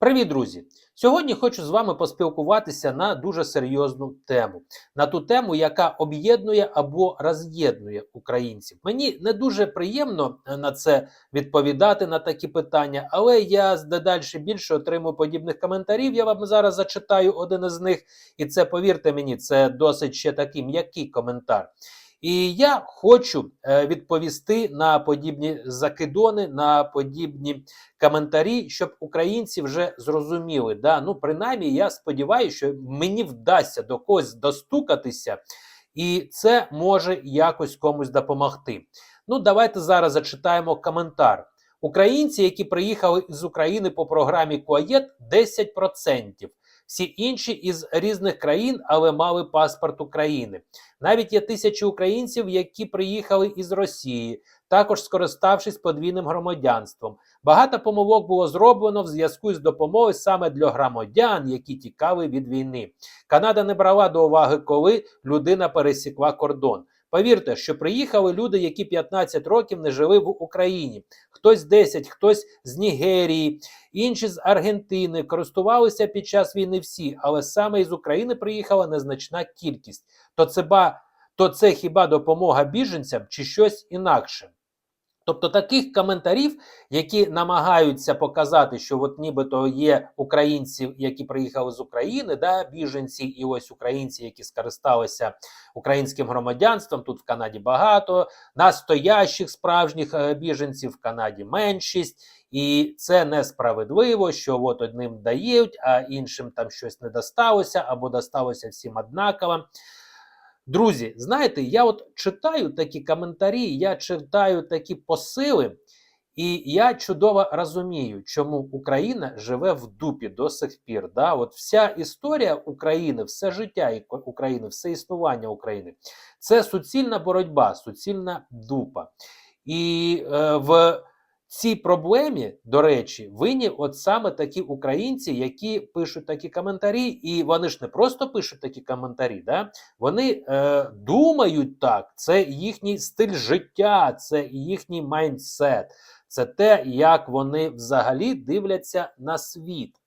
Привіт, друзі! Сьогодні хочу з вами поспілкуватися на дуже серйозну тему, на ту тему, яка об'єднує або роз'єднує українців. Мені не дуже приємно е, на це відповідати на такі питання, але я дедалі більше отримую подібних коментарів. Я вам зараз зачитаю один із них, і це повірте мені, це досить ще такий м'який коментар. І я хочу е, відповісти на подібні закидони, на подібні коментарі, щоб українці вже зрозуміли. Да? Ну, принаймні, я сподіваюся, що мені вдасться до когось достукатися, і це може якось комусь допомогти. Ну, давайте зараз зачитаємо коментар. Українці, які приїхали з України по програмі КОАЄТ, 10%. Всі інші із різних країн, але мали паспорт України. Навіть є тисячі українців, які приїхали із Росії, також скориставшись подвійним громадянством. Багато помилок було зроблено в зв'язку з допомогою саме для громадян, які тікали від війни. Канада не брала до уваги, коли людина пересікла кордон. Повірте, що приїхали люди, які 15 років не жили в Україні. Хтось 10, хтось з Нігерії, інші з Аргентини. Користувалися під час війни всі, але саме із України приїхала незначна кількість. То це, ба, то це хіба допомога біженцям чи щось інакше? Тобто таких коментарів, які намагаються показати, що от нібито є українці, які приїхали з України, да, біженці, і ось українці, які скористалися українським громадянством. Тут в Канаді багато, настоящих справжніх е, біженців в Канаді меншість. І це несправедливо, що от одним дають, а іншим там щось не досталося, або досталося всім однаково. Друзі, знаєте, я от читаю такі коментарі, я читаю такі посили, і я чудово розумію, чому Україна живе в дупі до сих пір. Да? От Вся історія України, все життя України, все існування України це суцільна боротьба, суцільна дупа. І е, в цій проблемі, до речі, винні от саме такі українці, які пишуть такі коментарі, і вони ж не просто пишуть такі коментарі, да? вони е, думають так, це їхній стиль життя, це їхній майндсет, це те, як вони взагалі дивляться на світ.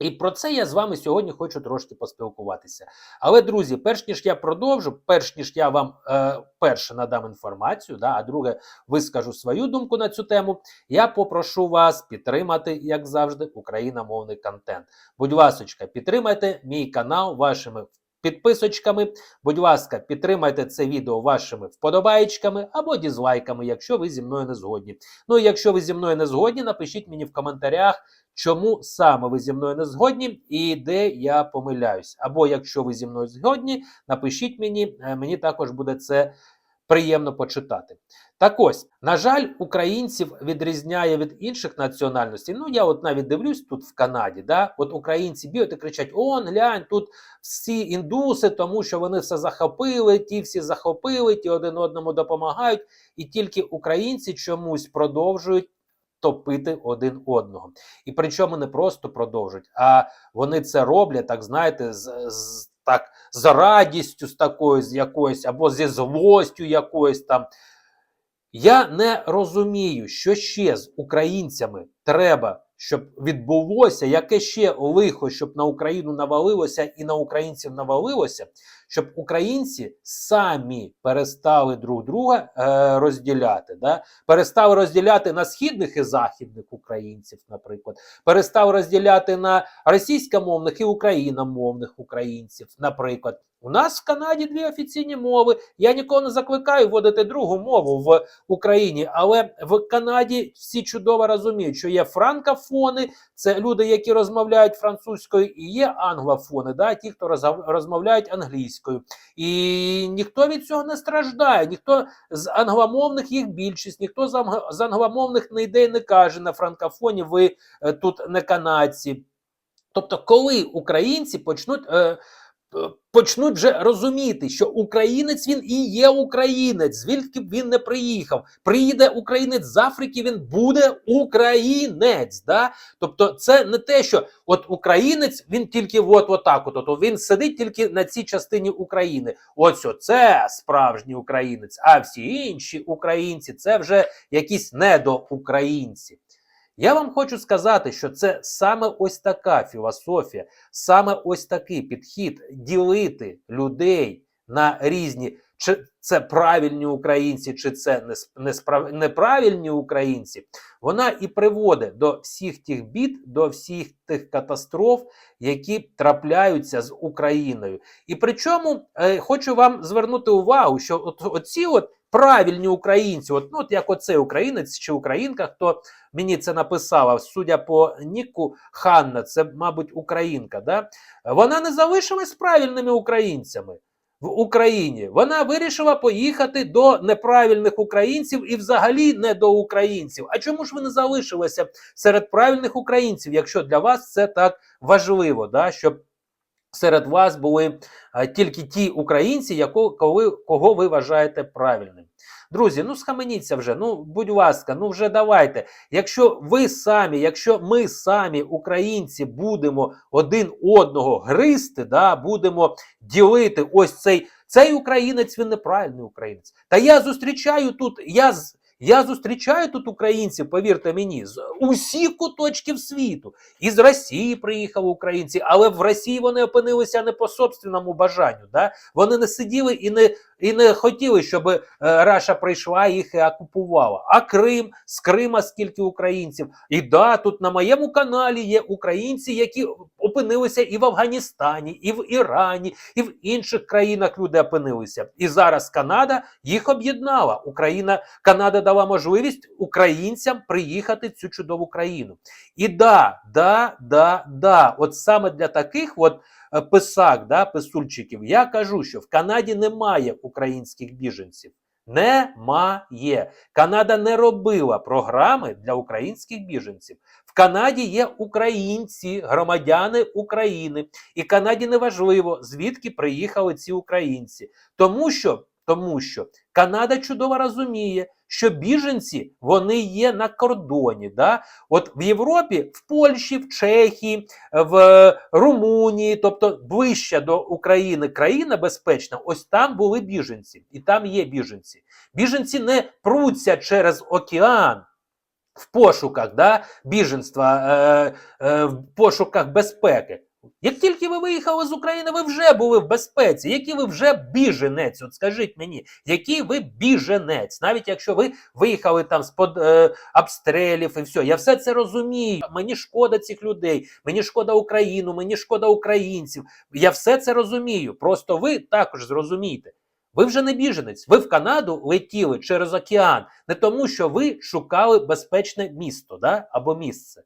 І про це я з вами сьогодні хочу трошки поспілкуватися. Але, друзі, перш ніж я продовжу, перш ніж я вам е, перше надам інформацію, да, а друге вискажу свою думку на цю тему, я попрошу вас підтримати, як завжди, україномовний контент. Будь ласка, підтримайте мій канал вашими підписочками. Будь ласка, підтримайте це відео вашими вподобаєчками або дізлайками, якщо ви зі мною не згодні. Ну і якщо ви зі мною не згодні, напишіть мені в коментарях, чому саме ви зі мною не згодні і де я помиляюсь. Або якщо ви зі мною згодні, напишіть мені, е, мені також буде це приємно почитати. Так ось, на жаль, українців відрізняє від інших національностей. Ну, я от навіть дивлюсь тут в Канаді. да, От українці б'ють і кричать: Он, глянь, тут всі індуси, тому що вони все захопили, ті всі захопили, ті один одному допомагають, і тільки українці чомусь продовжують. Топити один одного. І причому не просто продовжують, а вони це роблять, так знаєте, з, з так з радістю, з такою, з якоюсь, або зі злостю якоюсь там. Я не розумію, що ще з українцями треба, щоб відбулося, яке ще лихо, щоб на Україну навалилося і на українців навалилося, щоб українці самі перестали друг друга е, розділяти. Да? Перестали розділяти на східних і західних українців, наприклад, перестали розділяти на російськомовних і україномовних українців, наприклад. У нас в Канаді дві офіційні мови. Я нікого не закликаю вводити другу мову в Україні, але в Канаді всі чудово розуміють, що є франкофони, це люди, які розмовляють французькою, і є англофони, да, ті, хто розмовляють англійською. І ніхто від цього не страждає, ніхто з англомовних їх більшість, ніхто з англомовних не йде і не каже на франкофоні, ви е, тут не канадці. Тобто, коли українці почнуть. Е, почнуть вже розуміти, що українець він і є українець, звідки б він не приїхав. Приїде українець з Африки, він буде українець. Да? Тобто, це не те, що от українець він тільки от, от так, от, от він сидить тільки на цій частині України. Ось це справжній українець, а всі інші українці це вже якісь недоукраїнці. Я вам хочу сказати, що це саме ось така філософія, саме ось такий підхід ділити людей на різні, чи це правильні українці, чи це неправильні українці, вона і приводить до всіх тих бід, до всіх тих катастроф, які трапляються з Україною. І причому е, хочу вам звернути увагу, що от оці от правильні українці, от, ну, от як оцей українець чи українка, хто мені це написала, судя по Ніку Ханна, це, мабуть, українка, да? вона не залишилась правильними українцями. В Україні вона вирішила поїхати до неправильних українців і взагалі не до українців. А чому ж ви не залишилися серед правильних українців, якщо для вас це так важливо, да? щоб серед вас були тільки ті українці, яко, кого ви вважаєте правильним. Друзі, ну схаменіться вже, ну будь ласка, ну вже давайте. Якщо ви самі, якщо ми самі, українці, будемо один одного гризти, да, будемо ділити ось цей, цей українець, він неправильний українець. Та я зустрічаю тут, я з. Я зустрічаю тут українців, повірте мені, з усіх куточків світу. Із Росії приїхали українці, але в Росії вони опинилися не по собственному бажанню. Да? Вони не сиділи і не, і не хотіли, щоб е, Раша прийшла їх і окупувала. А Крим, з Крима скільки українців. І да, тут на моєму каналі є українці, які опинилися і в Афганістані, і в Ірані, і в інших країнах люди опинилися. І зараз Канада їх об'єднала. Україна, Канада дала можливість українцям приїхати в цю чудову країну. І да, да, да, да, от саме для таких от писак, да, писульчиків, я кажу, що в Канаді немає українських біженців. Немає. Канада не робила програми для українських біженців. В Канаді є українці, громадяни України. І Канаді не важливо, звідки приїхали ці українці. Тому що, тому що Канада чудово розуміє, що біженці вони є на кордоні. Да? От в Європі, в Польщі, в Чехії, в Румунії, тобто ближче до України країна безпечна, ось там були біженці, і там є біженці. Біженці не пруться через океан. В пошуках да, біженства, е, е, в пошуках безпеки. Як тільки ви виїхали з України, ви вже були в безпеці. Який ви вже біженець? От скажіть мені, який ви біженець? Навіть якщо ви виїхали там з-под е, обстрелів і все, я все це розумію. Мені шкода цих людей, мені шкода Україну, мені шкода українців. Я все це розумію. Просто ви також зрозумійте. Ви вже не біженець. Ви в Канаду летіли через океан не тому, що ви шукали безпечне місто да? або місце.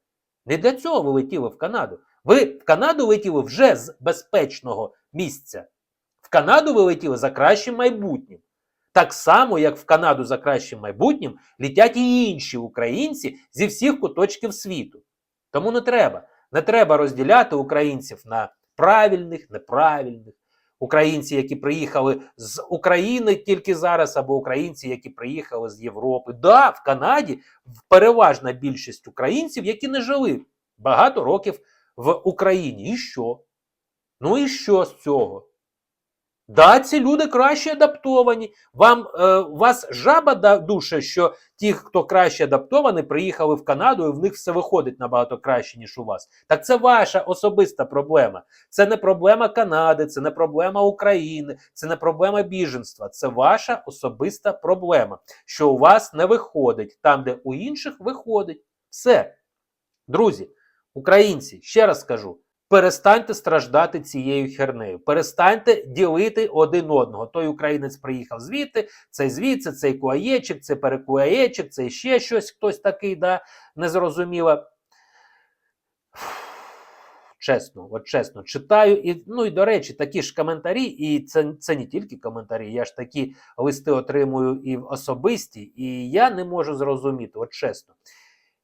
Не для цього ви летіли в Канаду. Ви в Канаду летіли вже з безпечного місця. В Канаду ви летіли за кращим майбутнім. Так само, як в Канаду за кращим майбутнім, літять і інші українці зі всіх куточків світу. Тому не треба. Не треба розділяти українців на правильних, неправильних. Українці, які приїхали з України тільки зараз, або українці, які приїхали з Європи. Да, в Канаді переважна більшість українців, які не жили багато років в Україні. І що? Ну і що з цього? Да, ці люди краще адаптовані. Вам е, вас жаба да, душе, що ті, хто краще адаптовані, приїхали в Канаду, і в них все виходить набагато краще, ніж у вас. Так це ваша особиста проблема. Це не проблема Канади, це не проблема України, це не проблема біженства. Це ваша особиста проблема, що у вас не виходить там, де у інших виходить. Все. Друзі, українці, ще раз скажу. Перестаньте страждати цією хернею. Перестаньте ділити один одного. Той українець приїхав звідти, цей звідси, цей куаєчик, це перекуаєчик, це ще щось, хтось такий, да, незрозуміло. Чесно, от чесно, читаю. І, ну і до речі, такі ж коментарі, і це, це не тільки коментарі, я ж такі листи отримую і в особисті, і я не можу зрозуміти, от чесно.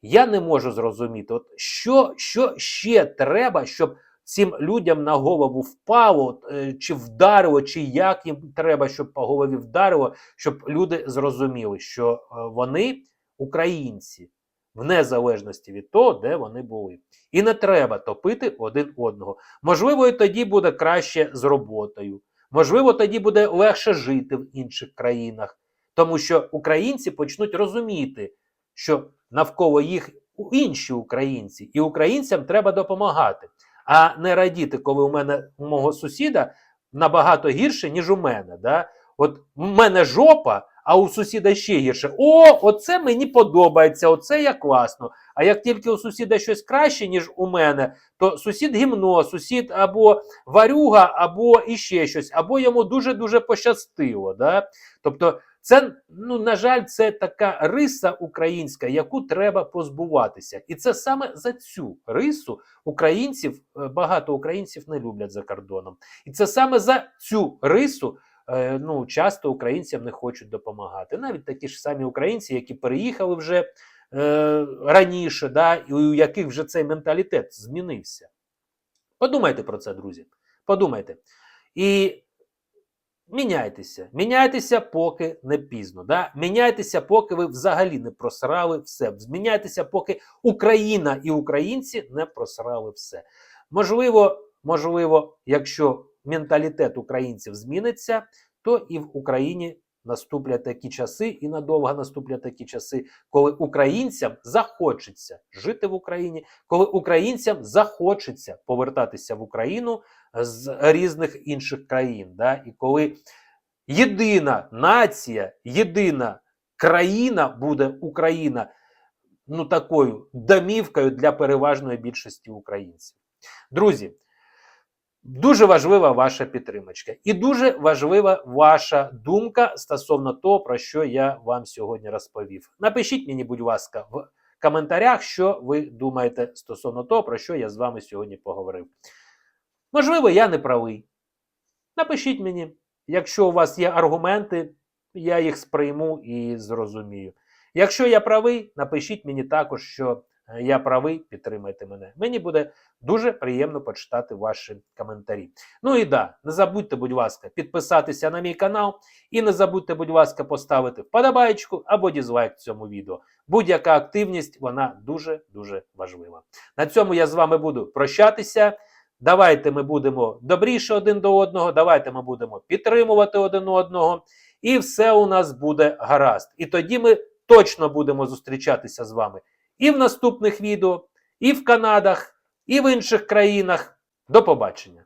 Я не можу зрозуміти, от що, що ще треба, щоб цим людям на голову впало, е, чи вдарило, чи як їм треба, щоб по голові вдарило, щоб люди зрозуміли, що е, вони українці, в незалежності від того, де вони були. І не треба топити один одного. Можливо, і тоді буде краще з роботою. Можливо, тоді буде легше жити в інших країнах, тому що українці почнуть розуміти, що навколо їх інші українці, і українцям треба допомагати, а не радіти, коли у мене у мого сусіда набагато гірше, ніж у мене. Да? От у мене жопа, а у сусіда ще гірше. О, оце мені подобається, оце я класно. А як тільки у сусіда щось краще, ніж у мене, то сусід гімно, сусід або варюга, або іще щось, або йому дуже-дуже пощастило. Да? Тобто, це, ну, на жаль, це така риса українська, яку треба позбуватися. І це саме за цю рису українців, е, багато українців не люблять за кордоном. І це саме за цю рису. е, Ну, часто українцям не хочуть допомагати. Навіть такі ж самі українці, які переїхали вже е, раніше, да, і у яких вже цей менталітет змінився. Подумайте про це, друзі. Подумайте. І міняйтеся. Міняйтеся, поки не пізно. Да? Міняйтеся, поки ви взагалі не просрали все. Зміняйтеся, поки Україна і українці не просрали все. Можливо, можливо, якщо менталітет українців зміниться, то і в Україні наступлять такі часи, і надовго наступлять такі часи, коли українцям захочеться жити в Україні, коли українцям захочеться повертатися в Україну з різних інших країн. Да? І коли єдина нація, єдина країна буде Україна ну такою домівкою для переважної більшості українців. Друзі, дуже важлива ваша підтримочка і дуже важлива ваша думка стосовно того, про що я вам сьогодні розповів. Напишіть мені, будь ласка, в коментарях, що ви думаєте стосовно того, про що я з вами сьогодні поговорив. Можливо, я не правий. Напишіть мені, якщо у вас є аргументи, я їх сприйму і зрозумію. Якщо я правий, напишіть мені також, що я правий, підтримайте мене. Мені буде дуже приємно почитати ваші коментарі. Ну і да, не забудьте, будь ласка, підписатися на мій канал і не забудьте, будь ласка, поставити вподобайку або дізлайк цьому відео. Будь-яка активність, вона дуже-дуже важлива. На цьому я з вами буду прощатися. Давайте ми будемо добріше один до одного, давайте ми будемо підтримувати один одного, і все у нас буде гаразд. І тоді ми точно будемо зустрічатися з вами і в наступних відео, і в Канадах, і в інших країнах. До побачення!